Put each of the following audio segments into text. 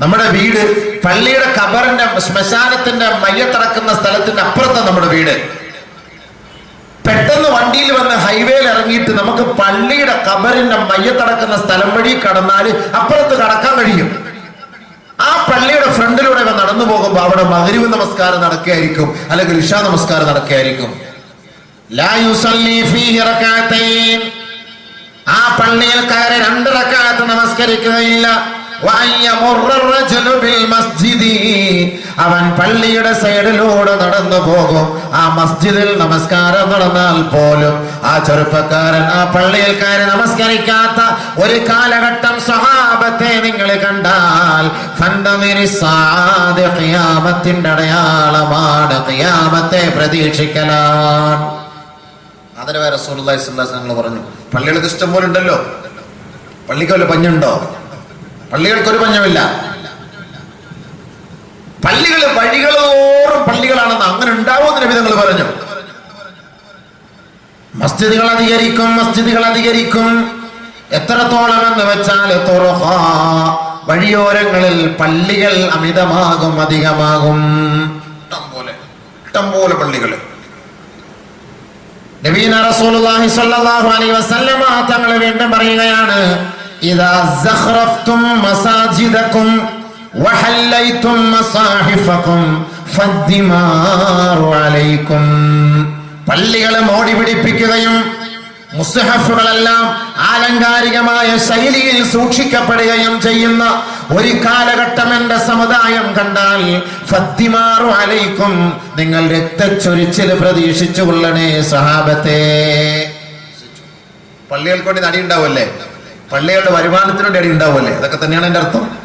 നമ്മുടെ വീട് പള്ളിയുടെ കബറിന്റെ ശ്മശാനത്തിന്റെ മയ്യത്തടക്കുന്ന സ്ഥലത്തിന്റെ അപ്പുറത്താണ് നമ്മുടെ വീട്. പെട്ടെന്ന് വണ്ടിയിൽ വന്ന് ഹൈവേയിൽ ഇറങ്ങിയിട്ട് നമുക്ക് പള്ളിയുടെ കബറിന്റെ മയ്യത്തടക്കുന്ന സ്ഥലം വഴി കടന്നാൽ അപ്പുറത്ത് കടക്കാൻ കഴിയും. ആ പള്ളിയുടെ ഫ്രണ്ടിലൂടെ നടന്നു പോകുമ്പോൾ അവിടെ മകരിവ് നമസ്കാരം നടക്കുകയായിരിക്കും അല്ലെങ്കിൽ ഇഷാ നമസ്കാരം നടക്കുകയായിരിക്കും. ആ പള്ളിയിൽ കയറി രണ്ട് റക്കാത്ത് നമസ്കരിക്കുകയില്ല. അവൻ പള്ളിയുടെ സൈഡിലൂടെ നടന്നു പോകും. ആ മസ്ജിദിൽ നമസ്കാരം നടന്നാൽ പോലും ആ ചെറുപ്പക്കാരൻ ആ പള്ളിയിൽക്കാരെ നമസ്കരിക്കാത്ത ഒരു കാലഘട്ടം സ്വഭാവത്തെ നിങ്ങൾ കണ്ടാൽ ഖിയാമത്തിന്റെ അടയാളമാണ്. ഖിയാമത്തെ പ്രതീക്ഷിക്കലാ അതിന് വേറെ സുഹൃത്തുള്ള പറഞ്ഞു പള്ളികൾക്ക് ഇഷ്ടം പോലെ ഉണ്ടല്ലോ. പള്ളിക്ക് പഞ്ഞുണ്ടോ? പള്ളികൾക്ക് ഒരു പഞ്ഞമില്ല. പള്ളികൾ വഴികളോറും പള്ളികളാണെന്ന് അങ്ങനെ ഉണ്ടാവുമെന്ന് തങ്ങൾ പറഞ്ഞു. മസ്ജിദുകൾ അധികരിക്കും മസ്ജിദുകൾ അധികരിക്കും. എത്രത്തോളം എന്ന് വെച്ചാൽ വഴിയോരങ്ങളിൽ പള്ളികൾ അമിതമാകും അധികമാകും. പോലെ പോലെ പള്ളികൾ നബീന റസൂലുള്ളാഹി സ്വല്ലല്ലാഹു അലൈഹി വസല്ലമ തങ്ങളെ വീണ്ടും പറയുകയാണ് ഇദാ സഖറഫ്തും മസാജിദകും വഹല്ലൈതും മസാഹിഫകും فالدمار عليكم. പള്ളികളെ മോടി പിടിപ്പിക്കുകയും മുസ്ഹഫുകളെല്ലാം ആലങ്കാരികമായ ശൈലിയിൽ സൂക്ഷിക്കപ്പെടുകയും ചെയ്യുന്ന ഒരു കാലഘട്ടം എന്റെ സമുദായം കണ്ടാൽ ഫത്തിമാറു അലയിക്കും നിങ്ങൾ രക്തച്ചൊരിച്ചിൽ പ്രതീക്ഷിച്ചു കൊള്ളണേ സഹാബത്തെ. പള്ളികൾക്ക് വേണ്ടി നടി ഉണ്ടാവുമല്ലേ പള്ളികളുടെ വരുമാനത്തിന് വേണ്ടി അടി ഉണ്ടാവുമല്ലേ? അതൊക്കെ തന്നെയാണ് എന്റെ അർത്ഥം.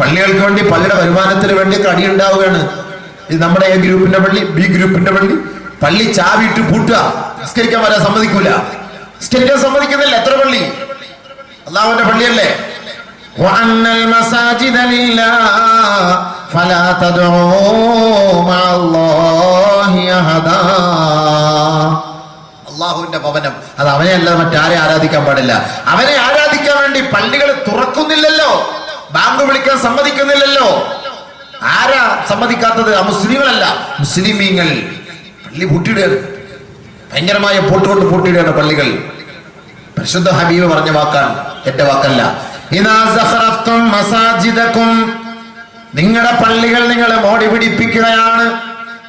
പള്ളികൾക്ക് വേണ്ടി പള്ളിയുടെ വരുമാനത്തിന് വേണ്ടി അടി ഉണ്ടാവുകയാണ്. ഇത് നമ്മുടെ എ ഗ്രൂപ്പിന്റെ പള്ളി ബി ഗ്രൂപ്പിന്റെ പള്ളി. പള്ളി ചാവിട്ട് പൂട്ടുക. നിസ്കരിക്കാൻ വരാൻ സമ്മതിക്കൂല. നിസ്കരിക്കാൻ സമ്മതിക്കുന്നില്ല. എത്ര പള്ളി? അള്ളാഹുവിന്റെ പള്ളിയല്ലേ? ഫലാ തദൂ അള്ളാഹുവിന്റെ ഭവനം അത് അവനെ അല്ലാതെ മറ്റാരെ ആരാധിക്കാൻ പാടില്ല. അവനെ ആരാധിക്കാൻ വേണ്ടി പള്ളികൾ തുറക്കുന്നില്ലല്ലോ. ബാങ്ക് വിളിക്കാൻ സമ്മതിക്കുന്നില്ലല്ലോ. ആരാ സമ്മതിക്കാത്തത്? ആ മുസ്ലിങ്ങളല്ല. മുസ്ലിമീങ്ങൾ പള്ളി പൂട്ടിയിടുകയാണ്. ഭയങ്കരമായ പൂട്ടുകൊണ്ട് പൂട്ടിയിടുകയാണ് പള്ളികൾ. പരിശുദ്ധ ഹബീബ് പറഞ്ഞ വാക്കാണ്. എന്റെ വാക്കല്ല. നിങ്ങളുടെ പള്ളികൾ നിങ്ങളെ മോടി പിടിപ്പിക്കുകയാണ്.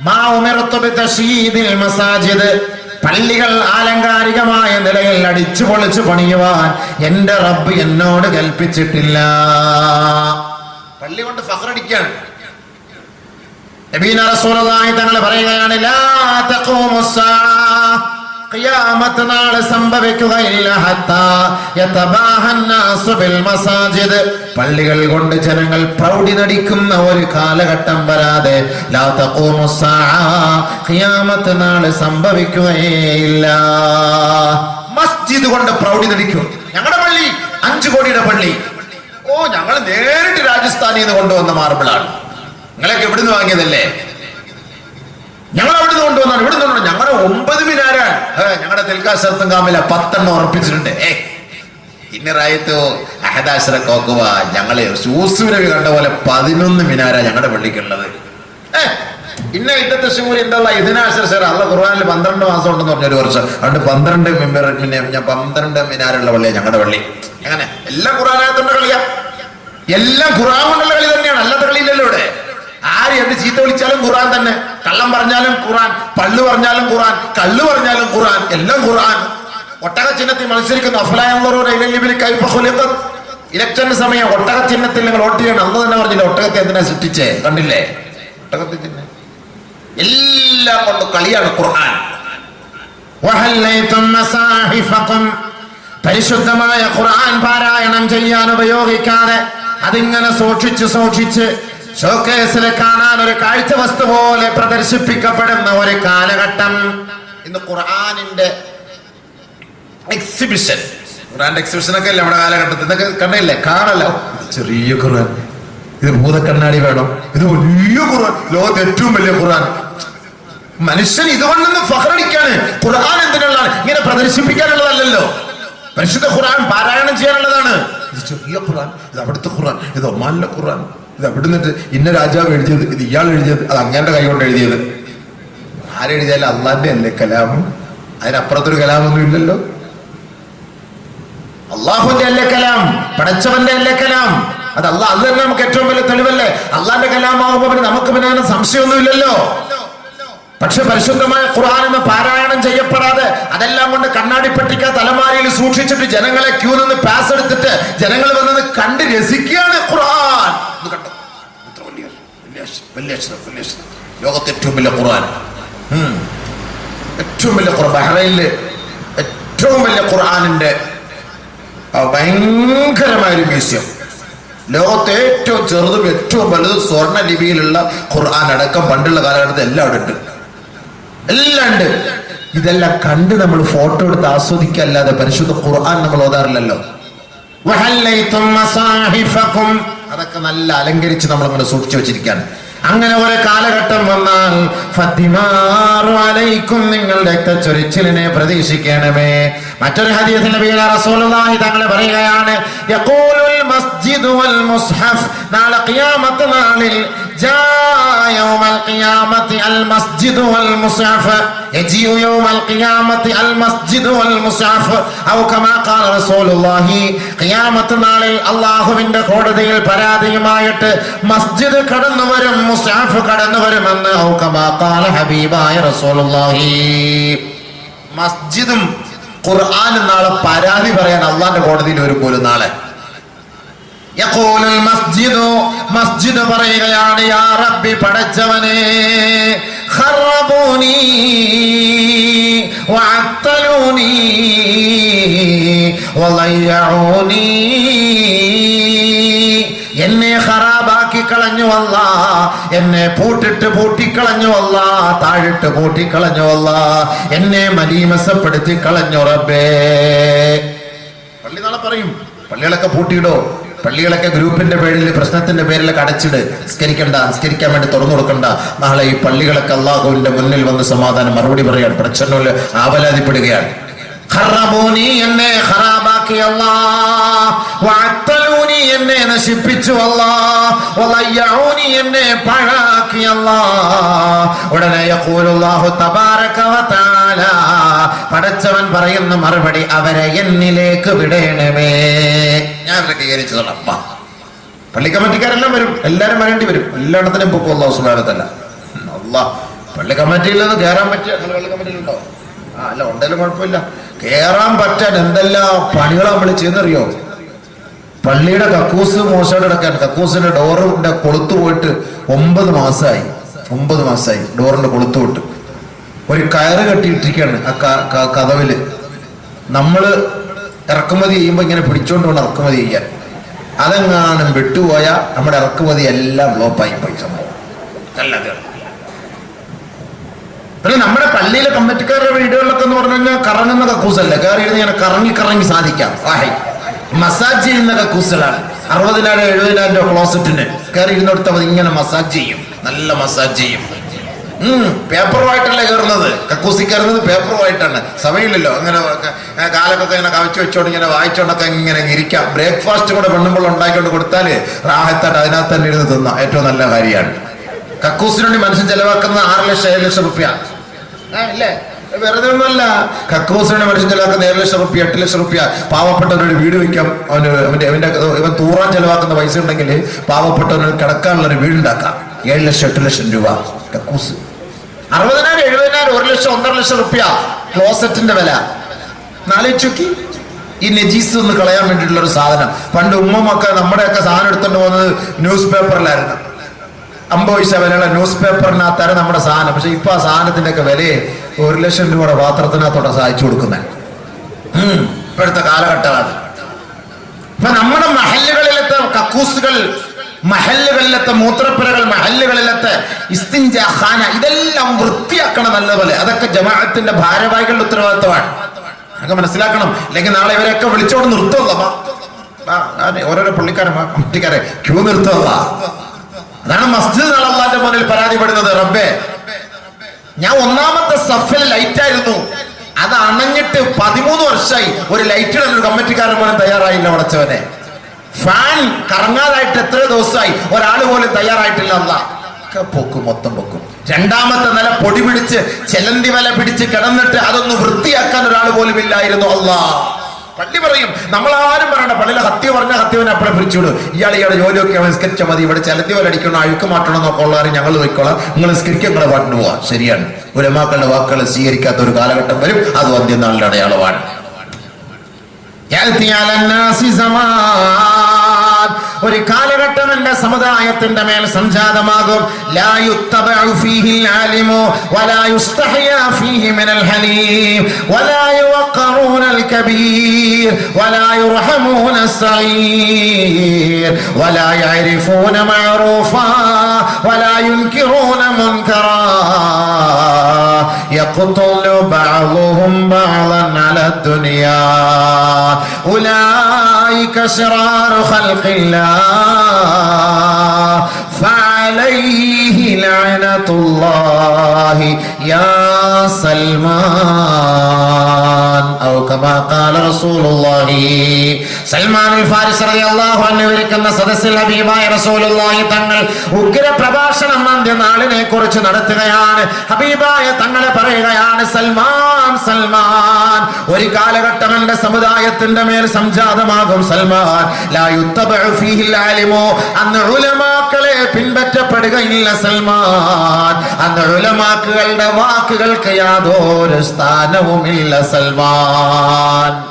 മാ ഉമിറത്തു ബിതശീദിൽ മസാജിദ്. പള്ളികൾ ആലങ്കാരികമായ നിലയിൽ അടിച്ചു പൊളിച്ചു പണിയുവാൻ എന്റെ റബ്ബ് എന്നോട് കൽപ്പിച്ചിട്ടില്ല. പള്ളി കൊണ്ട് ഫഹറടിക്കാൻ നബീന റസൂലുള്ളാഹി തങ്ങൾ പറയുകയാണ് ലാ തഖൂമുസ്സാ ഖിയാമത്ത് നാളെ സംഭവിക്കുകയില്ല ഹത്താ. യതബാഹന്നാസു ബിൽ മസാജിദ്. പള്ളികൾ കൊണ്ട് ജനങ്ങൾ പ്രൗഢി നടിക്കുന്ന ഒരു കാലഘട്ടം വരാതെ ലാ സംഭവിക്കുകയില്ല. മസ്ജിദ് കൊണ്ട് പ്രൗഢി നടിക്കും. ഞങ്ങളുടെ പള്ളി അഞ്ചു കോടിയുടെ പള്ളി. ഓ ഞങ്ങൾ നേരിട്ട് രാജസ്ഥാനിൽ നിന്ന് കൊണ്ടുവന്ന മാർബിളാണ്. നിങ്ങളൊക്കെ എവിടുന്ന് വാങ്ങിയതല്ലേ? ഞങ്ങൾ അവിടുന്ന് കൊണ്ടുവന്നാണ്. ഇവിടുന്ന് കൊണ്ടു ഞങ്ങളുടെ ഒമ്പത് മിനാരാണ് ഞങ്ങളുടെ തെൽക്കാശ്രത്തും കാമില. പത്തെണ്ണം ഉറപ്പിച്ചിട്ടുണ്ട്. ഏ ഇന്നറായത്തോ അഹദാശ്ര കോക്കുവ ഞങ്ങളെ സൂസുരവി കണ്ട പോലെ പതിനൊന്ന് മിനാര ഞങ്ങളുടെ പള്ളിക്കുള്ളത്. ഏ ഇന്ന ഇന്നത്തെ ശൂര് എന്താ ഇതിനാശ്ര സാർ അല്ല ഖുർആാനിൽ പന്ത്രണ്ട് മാസം ഉണ്ടെന്ന് പറഞ്ഞൊരു വർഷം. അതുകൊണ്ട് പന്ത്രണ്ട് മെമ്പർ പിന്നെ ഞാൻ പന്ത്രണ്ട് മിനാരുള്ള പള്ളിയാണ് ഞങ്ങളുടെ പള്ളി. അങ്ങനെ എല്ലാം ഖുർആാനകത്തുള്ള കളിയാ. എല്ലാം ഖുർആൻ കൊണ്ടുള്ള കളി തന്നെയാണ്. അല്ലാത്ത കളിയില്ലല്ലോ ഇവിടെ. ആര് എന്ത് ചീത്ത വിളിച്ചാലും ഖുർആൻ തന്നെ. കള്ളം പറഞ്ഞാലും ഖുറാൻ പള്ളു പറഞ്ഞാലും ഖുറാൻ കല്ല് പറഞ്ഞാലും ഖുറാൻ എല്ലാം ഖുറാൻ ഒട്ടക ചിഹ്നത്തിൽ മത്സരിക്കുന്ന ഇലക്ഷന്റെ സമയം ഒട്ടക ചിഹ്നത്തിൽ നിങ്ങൾ വോട്ട് ചെയ്യണം. അന്ന് തന്നെ പറഞ്ഞില്ല ഒട്ടകത്തെ എന്തിനാ സൃഷ്ടിച്ചേ? കണ്ടില്ലേ? ഒട്ടകത്തെ ചിഹ്നം. എല്ലാം കൊണ്ട് കളിയാണ് ഖുർആൻ. പരിശുദ്ധമായ ഖുർആൻ പാരായണം ചെയ്യാൻ ഉപയോഗിക്കാതെ അതിങ്ങനെ സൂക്ഷിച്ച് സൂക്ഷിച്ച് ഷോക്കേസിൽ കാണാൻ ഒരു കാഴ്ച വസ്തു പോലെ പ്രദർശിപ്പിക്കപ്പെടുന്ന ഒരു കാലഘട്ടം. ഇന്ന് ഖുർആാനിന്റെ എക്സിബിഷൻ ഖുർആാന്റെ എക്സിബിഷൻ ഒക്കെ അല്ലേ നമ്മുടെ കാലഘട്ടത്തിൽ? കണ്ടില്ലേ? കാണല്ലോ. ചെറിയ ഖുർആൻ. ഇത് ഭൂതക്കണ്ണാടി വേണം. ഇത് വലിയ ഖുർആൻ. ലോകത്ത് ഏറ്റവും വലിയ ഖുർആൻ. മനുഷ്യൻ ഇതുകൊണ്ടൊന്നും ഫഹറടിക്കാണ് ഖുർആൻ എന്തിനുള്ളതാണ്? ഇങ്ങനെ പ്രദർശിപ്പിക്കാനുള്ളതല്ലോ പരിശുദ്ധ ഖുർആൻ പാരായണം ചെയ്യാനുള്ളതാണ്. ഇത് ചെറിയ ഖുർആൻ. ഇത് അവിടുത്തെ ഖുർആൻ. ഇത് ഒമാനിലെ ഖുർആൻ. ഇത് അവിടുന്നിട്ട് ഇന്ന രാജാവ് എഴുതിയത് ഇത് ഇയാൾ എഴുതിയത് അത് അങ്ങേന്റെ കൈ കൊണ്ട് എഴുതിയത്. ആരെഴുതിയാലും അള്ളാന്റെ അല്ലേ കലാമം അതിനപ്പുറത്തൊരു കലാമൊന്നും ഇല്ലല്ലോ. അള്ളാഹുന്റെ അല്ലേ കലാം? പടച്ചവന്റെ അല്ലേ കലാം? അത് അള്ളാഹ് അത് തന്നെ നമുക്ക് ഏറ്റവും വലിയ തെളിവല്ലേ? അള്ളാന്റെ കലാമാകുമ്പോ പിന്നെ നമുക്ക് പിന്നെ അതിന് സംശയമൊന്നുമില്ലല്ലോ പക്ഷെ പരിശുദ്ധമായ ഖുർആൻ എന്ന് പാരായണം ചെയ്യപ്പെടാതെ അതെല്ലാം കൊണ്ട് കണ്ണാടി പട്ടിക്ക തലമാരിയിൽ സൂക്ഷിച്ചിട്ട് ജനങ്ങളെ ക്യൂ നിന്ന് പാസ് എടുത്തിട്ട് ജനങ്ങൾ വന്നത് കണ്ട് രസിക്കുകയാണ് ഖുർആൻ. വലിയ അക്ഷരം, വലിയ അക്ഷരം, ലോകത്തെ ഏറ്റവും വലിയ ഖുർആൻ. ഏറ്റവും വലിയ ഖുർആൻ. ബഹ്റൈനിൽ ഏറ്റവും വലിയ ഖുർആനിന്റെ ആ, ഭയങ്കരമായ ഒരു മ്യൂസിയം. ലോകത്തെ ഏറ്റവും ചെറുതും ഏറ്റവും വലുതും സ്വർണ ലിപിയിലുള്ള ഖുർആൻ അടക്കം പണ്ടുള്ള കാലഘട്ടത്തിൽ എല്ലാം അവിടെ ഉണ്ട്. എല്ലാം ഉണ്ട്. ഇതെല്ലാം കണ്ട് നമ്മൾ ഫോട്ടോ എടുത്ത് ആസ്വദിക്കല്ലാതെ പരിശുദ്ധ ഖുർആൻ നമ്മൾ ഓതാറില്ലല്ലോ. അതൊക്കെ നല്ല അലങ്കരിച്ച് നമ്മൾ അങ്ങനെ സൂക്ഷിച്ചു വെച്ചിരിക്കുകയാണ്. അങ്ങനെ ഒരു കാലഘട്ടം വന്നാൽ ഫത്തിമാറും നിങ്ങൾ രക്തച്ചൊരിച്ചിലിനെ പ്രതീക്ഷിക്കണമേ. മറ്റൊരു ഹദീസിൽ നബിയുടെ റസൂലുള്ളാഹി തങ്ങൾ പറയുകയാണ് യഖൂലുൽ മസ്ജിദു വൽ മുസ്ഹഫ്. നാളെ ഖിയാമത്ത് നാളിൽ നാളിൽ അല്ലാഹുവിന്റെ കോടതിയിൽ പരാതിയുമായിട്ട് മസ്ജിദ് കടന്നു വരും മുസ്ഹഫ് കടന്നു ഹബീബായ റസൂലുള്ളാഹി. മസ്ജിദും ഖുർആനും നാളെ പരാതി പറയാൻ അള്ളാന്റെ കോടതിയിൽ വരും പോലും നാളെ മസ്ജിദ് പറയുകയാണ് യാ റബ്ബി പടച്ചവനെ ഖറബൂനി എന്നെ ഖറാബാക്കി കളഞ്ഞു അല്ല എന്നെ പൂട്ടിട്ട് പൂട്ടിക്കളഞ്ഞു അല്ല താഴിട്ട് പൂട്ടിക്കളഞ്ഞു അല്ല എന്നെ മലീമസപ്പെടുത്തി കളഞ്ഞു റബ്ബേ. പള്ളി നാളെ പറയും പള്ളികളൊക്കെ പൂട്ടിയിടോ. പള്ളികളൊക്കെ ഗ്രൂപ്പിന്റെ പേരിൽ പ്രശ്നത്തിന്റെ പേരിലൊക്കെ അടച്ചിട് നിസ്കരിക്കണ്ട നിസ്കരിക്കാൻ വേണ്ടി തുറന്നു കൊടുക്കണ്ട. നാളെ ഈ പള്ളികളൊക്കെ അള്ളാഹുവിന്റെ മുന്നിൽ വന്ന് സമാധാനം മറുപടി പറയാൻ പ്രച്ഛന്നോൽ ആവലാതിപ്പെടുകയാണ്. ഖറബൂനി എന്നെ ഖറാബാക്കി അല്ലാ. വഅത്തലൂനി എന്നെ നശിപ്പിച്ചു അല്ലാ. വലയ്യൂനി എന്നെ പാഴാക്കി അല്ലാ. ഉടനെ യഖൂലുല്ലാഹു തബാരക വതആല പടച്ചവൻ പറയുന്ന മറുപടി അവരെ എന്നിലേക്ക് വിടേണമേ. ഞാൻ പ്രതികരിച്ചതാണ് അമ്മ പള്ളി കമ്മിറ്റിക്കാരെല്ലാം വരും. എല്ലാരും വരേണ്ടി വരും. എല്ലായിടത്തിനും പൊക്കും അള്ളാഹു സുബാനത്തല്ല അള്ളാഹ് പള്ളി കമ്മിറ്റിയിൽ നിന്ന് കയറാൻ പറ്റിയ പള്ളി കമ്മിറ്റിയിലുണ്ടോ ആ അല്ല ഉണ്ടെങ്കിലും കുഴപ്പമില്ല. കേറാൻ പറ്റാൻ എന്തെല്ലാം പണികൾ നമ്മൾ ചെയ്യുന്നറിയോ? പള്ളിയുടെ കക്കൂസ് മോശമായിട്ട് കിടക്കാൻ കക്കൂസിന്റെ ഡോറിന്റെ കൊളുത്തു പോയിട്ട് ഒമ്പത് മാസമായി ഒമ്പത് മാസമായി ഡോറിന്റെ കൊളുത്തു പോയിട്ട്. ഒരു കയറ് കെട്ടിയിട്ടിരിക്കുകയാണ് ആ കഥവിൽ. നമ്മൾ ഇറക്കുമതി ചെയ്യുമ്പോൾ ഇങ്ങനെ പിടിച്ചോണ്ട് വേണം ഇറക്കുമതി ചെയ്യാൻ. അതെങ്ങാനും വിട്ടുപോയാൽ നമ്മുടെ ഇറക്കുമതി എല്ലാം ബ്ലോപ്പായി പോയി സംഭവം. നല്ല പിന്നെ നമ്മുടെ പള്ളിയിലെ കമ്മിറ്റിക്കാരുടെ വീടുകളിലൊക്കെ എന്ന് പറഞ്ഞു കഴിഞ്ഞാൽ കറങ്ങുന്ന കക്കൂസല്ല? കയറി ഇരുന്ന് ഇങ്ങനെ കറങ്ങി കറങ്ങി സാധിക്കാം. ആഹി മസാജ് ചെയ്യുന്ന കക്കൂസുകളാണ് അറുപതിനായിരം എഴുപതിനായിരം രൂപ ക്ലോസറ്റിന് കയറി ഇരുന്നിടത്ത് അവർ ഇങ്ങനെ മസാജ് ചെയ്യും. നല്ല മസാജ് ചെയ്യും. പേപ്പറുമായിട്ടല്ലേ കയറുന്നത്? കക്കൂസി കയറുന്നത് പേപ്പറുമായിട്ടാണ്. സമയമില്ലല്ലോ. അങ്ങനെ കാലൊക്കെ ഇങ്ങനെ കവച്ച് വെച്ചോണ്ട് ഇങ്ങനെ വായിച്ചോണ്ടൊക്കെ ഇങ്ങനെ ഇരിക്കാം. ബ്രേക്ക്ഫാസ്റ്റ് കൂടെ പെണ്ണുമ്പോൾ ഉണ്ടാക്കിക്കൊണ്ട് കൊടുത്താൽ റാഹത്തായിട്ട് അതിനകത്ത് തന്നെ ഇരുന്ന് തിന്നാം. ഏറ്റവും നല്ല കാര്യമാണ്. കക്കൂസിന് വേണ്ടി മനുഷ്യൻ ചെലവാക്കുന്നത് ആറ് ലക്ഷം ഏഴ് ലക്ഷം റുപ്യ. അല്ലേ വെറുതെ ഒന്നുമല്ല. കക്കൂസിന് മനുഷ്യൻ ചെലവാക്കുന്ന ഏഴ് ലക്ഷം റുപ്യ എട്ട് ലക്ഷം റുപ്യ. പാവപ്പെട്ടവനൊരു വീട് വെക്കാം അവന് അവന്റെ അവന്റെ ഇവൻ തൂറാൻ ചെലവാക്കുന്ന പൈസ ഉണ്ടെങ്കിൽ പാവപ്പെട്ടവന് കിടക്കാനുള്ള ഒരു വീടുണ്ടാക്കാം ഏഴ് ലക്ഷം എട്ട് ലക്ഷം രൂപ. കക്കൂസ്. അറുപതിനായിരം എഴുപതിനായിരം ഒരു ലക്ഷം ഒന്നര ലക്ഷം റുപ്യ. ക്ലോസറ്റിന്റെ വില. നാലോക്കി ഈ നജീസ് ഒന്ന് കളയാൻ വേണ്ടിയിട്ടുള്ള ഒരു സാധനം. പണ്ട് ഉമ്മമൊക്കെ നമ്മുടെയൊക്കെ സാധനം എടുത്തോണ്ട് പോകുന്നത് ന്യൂസ് പേപ്പറിലായിരുന്നു. അമ്പത് പൈസ വിലയുള്ള ന്യൂസ് പേപ്പറിനകത്താണ് നമ്മുടെ സാധനം. പക്ഷെ ഇപ്പൊ ആ സാധനത്തിന്റെ ഒക്കെ വിലയെ ഒരു ലക്ഷം രൂപയുടെ പാത്രത്തിനകത്തോടെ സഹായിച്ചു കൊടുക്കുന്നത്. ഇപ്പോഴത്തെ കാലഘട്ടമാണ്. ഇപ്പൊ നമ്മുടെ മഹല്ലുകളിലത്തെ കക്കൂസുകൾ മഹല്ലുകളിലത്തെ മൂത്രപ്പുരകൾ മഹല്ലുകളിലത്തെ ഇസ്തിൻജാഖാന ഇതെല്ലാം വൃത്തിയാക്കണം നല്ലപോലെ. അതൊക്കെ ജമാഅത്തിന്റെ ഭാരവാഹികളുടെ ഉത്തരവാദിത്തമാണ് അതൊക്കെ മനസ്സിലാക്കണം. അല്ലെങ്കിൽ നാളെ ഇവരെയൊക്കെ വിളിച്ചോണ്ട് നിർത്തുമല്ലോ ഓരോരോ പുള്ളിക്കാരെ കമ്മിറ്റിക്കാരെ ക്യൂ നിർത്തുമല്ല അതാണ് മസ്ജിദ് അള്ളാന്റെ മുന്നിൽ പരാതിപ്പെടുന്നത്. റബ്ബേ ഞാൻ ഒന്നാമത്തെ സഫൽ ലൈറ്റ് ആയിരുന്നു അത് അണഞ്ഞിട്ട് പതിമൂന്ന് വർഷമായി ഒരു ലൈറ്റ് ഇടാൻ ഒരു കമ്മിറ്റിക്കാരൻ പോലും തയ്യാറായില്ല പടച്ചവനെ. ഫാൻ കറങ്ങാതായിട്ട് എത്ര ദിവസമായി ഒരാൾ പോലും തയ്യാറായിട്ടില്ല അല്ല പൊക്കും മൊത്തം പൊക്കും. രണ്ടാമത്തെ നില പൊടി പിടിച്ച് ചെലന്തി വല പിടിച്ച് കിടന്നിട്ട് അതൊന്ന് വൃത്തിയാക്കാൻ ഒരാൾ പോലും ഇല്ലായിരുന്നു അല്ലാ പള്ളി പറയും നമ്മൾ ആരും പറയണ്ട പള്ളിയിലെ ഹത്യ പറഞ്ഞ ഹത്യവനെ അപ്പഴെ പിടിച്ചുവിടും ഇയാൾ ഇയാളെ ജോലിയൊക്കെ നിസ്കരിച്ചാൽ മതി ഇവിടെ ചെലന്തി പോലെ അടിക്കണം അഴുക്ക് മാറ്റണം എന്നൊക്കെ ഉള്ളവരെ ഞങ്ങൾ നോക്കിക്കോളാം. നിങ്ങൾ നിസ്കരിക്കുക നിങ്ങളെ പാട്ടിന് പോവാ. ശരിയാണ്. ഉലമാക്കളുടെ വാക്കുകൾ സ്വീകരിക്കാത്ത ഒരു കാലഘട്ടം വരും. അത് അന്ത്യനാളിന്റെ അടയാളമാണ്. ജമാഅത്ത് ഒരു കാലഘട്ടം എന്റെ സമുദായത്തിന്റെ മേൽ സംജാതമാകും. ലാ യുത്തബഉ ഫീഹിൽ ആലിമു വലാ യുസ്തഹിയാ ഫീഹി മിനൽ ഹലീം വലാ യുവഖറൂനൽ കബീർ വലാ യുർഹമൂനസ് സഗീർ വലാ യഅരിഫൂന മഅറൂഫാ വലാ യുൻകിറൂന മുൻകറാ يقتل بعضهم بعضا على الدنيا. أولئك شرار خلق الله. فعليه ലഅനതുല്ലാഹി യാ സൽമാൻ. ഔ കമാ ഖാല റസൂലുള്ളാഹി. സൽമാൻ അൽ ഫാരിസ് റളിയല്ലാഹു അൻഹു ഇരിക്കുന്ന സദസ്സിൽ ഹബീബായ റസൂലുള്ളാഹി തങ്ങൾ ഉഗ്ര പ്രഭാഷണം അന്ത്യനാളിനെ കുറിച്ച് നടത്തുകയാണ്. ഹബീബായ തങ്ങളെ പറയുകയാണ് സൽമാൻ സൽമാൻ ഒരു കാലഘട്ടം എന്റെ സമുദായത്തിന്റെ മേൽ സംജാതമാകും സൽമാൻ. ലാ യുത്തബഉ ഫീഹിൽ ആലിമോ. അന്ന് ഉലമാക്കളെ പിൻപറ്റപ്പെടുകയില്ല സൽമാൻ. അന്ന് വാക്കുകൾക്ക് യാതൊരു സ്ഥാനവുമില്ല സൽമാൻ.